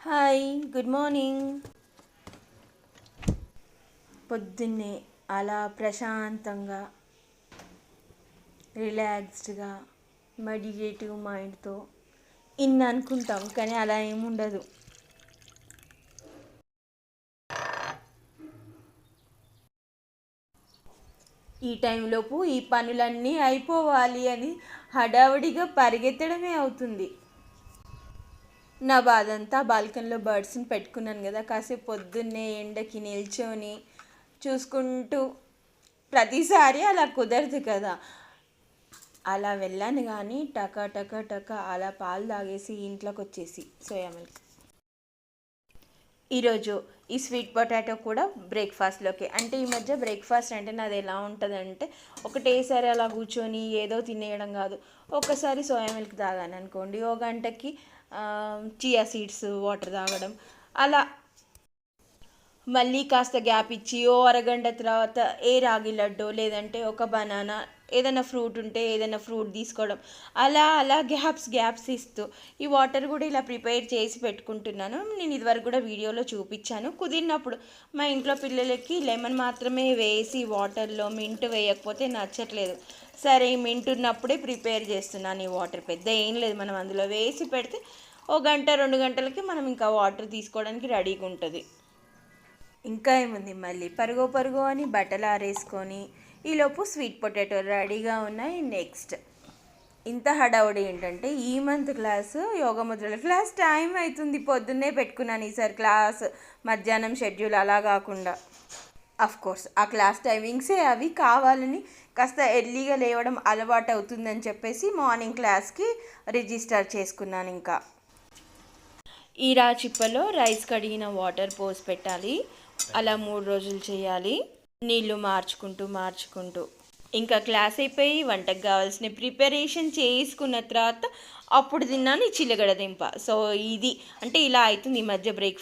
Hi good morning. పొద్దున్నే అలా ప్రశాంతంగా రిలాక్స్డ్గా మెడిటేటివ్ మైండ్తో ఇన్ని అనుకుంటాం కానీ అలా ఏముండదు ఈ టైంలోపు ఈ పనులన్నీ అయిపోవాలి అని హడావుడిగా పరిగెత్తడమే అవుతుంది. నా బాధ అంతా బాల్కనీలో బర్డ్స్ని పెట్టుకున్నాను కదా కాసేపు పొద్దున్నే ఎండకి నిల్చొని చూసుకుంటూ ప్రతిసారి అలా కుదరదు కదా. అలా వెళ్ళాను కానీ టక టక టక అలా పాలు తాగేసి ఇంట్లోకి వచ్చేసి సోయా మిల్క్. ఈరోజు ఈ స్వీట్ పొటాటో కూడా బ్రేక్ఫాస్ట్లోకి. అంటే ఈ మధ్య బ్రేక్ఫాస్ట్ అంటే నాది ఎలా ఉంటుందంటే ఒకటేసారి అలా కూర్చొని ఏదో తినేయడం కాదు. ఒక్కసారి సోయా మిల్క్ తాగాను అనుకోండి ఓ గంటకి చియా సీడ్స్ వాటర్ తాగడం. అలా మళ్ళీ కాస్త గ్యాప్ ఇచ్చి ఓ అరగంట తర్వాత ఏ రాగి లడ్డు లేదంటే ఒక బనానా ఏదైనా ఫ్రూట్ ఉంటే ఏదైనా ఫ్రూట్ తీసుకోవడం. అలా అలా గ్యాప్స్ గ్యాప్స్ ఇస్తూ ఈ వాటర్ కూడా ఇలా ప్రిపేర్ చేసి పెట్టుకుంటున్నాను. నేను ఇదివరకు కూడా వీడియోలో చూపించాను. కుదిరినప్పుడు మా ఇంట్లో పిల్లలకి లెమన్ మాత్రమే వేసి వాటర్లో మింట్ వేయకపోతే నచ్చట్లేదు. సరే ఈ మింట్ ఉన్నప్పుడే ప్రిపేర్ చేస్తున్నాను ఈ వాటర్. పెద్ద ఏం లేదు. మనం అందులో వేసి పెడితే ఓ గంట రెండు గంటలకి మనం ఇంకా వాటర్ తీసుకోవడానికి రెడీగా ఉంటుంది. ఇంకా ఏముంది మళ్ళీ? పరుగు పరుగు అని బట్టలు ఆరేసుకొని ఈలోపు స్వీట్ పొటాటో రెడీగా ఉన్నాయి. నెక్స్ట్ ఇంత హడావుడి ఏంటంటే ఈ మంత్ క్లాస్ యోగముద్రల క్లాస్ టైం అవుతుంది పొద్దున్నే పెట్టుకున్నాను ఈసారి క్లాస్. మధ్యాహ్నం షెడ్యూల్ అలా కాకుండా. అఫ్ కోర్స్ ఆ క్లాస్ టైమింగ్సే అవి కావాలని కాస్త ఎర్లీగా లేవడం అలవాటు అవుతుందని చెప్పేసి మార్నింగ్ క్లాస్కి రిజిస్టర్ చేసుకున్నాను ఇంకా. ఈ రా చిప్పలో రైస్ కడిగిన వాటర్ పోసి పెట్టాలి. అలా మూడు రోజులు చేయాలి. నీళ్ళు మార్చుకుంటూ మార్చుకుంటూ. ఇంకా క్లాస్ అయిపోయి వంటకు కావాల్సిన ప్రిపరేషన్ చేసుకున్న తర్వాత అప్పుడు తిన్నాను ఈ చిల్లగడ దింప. సో ఇది. అంటే ఇలా అవుతుంది ఈ మధ్య బ్రేక్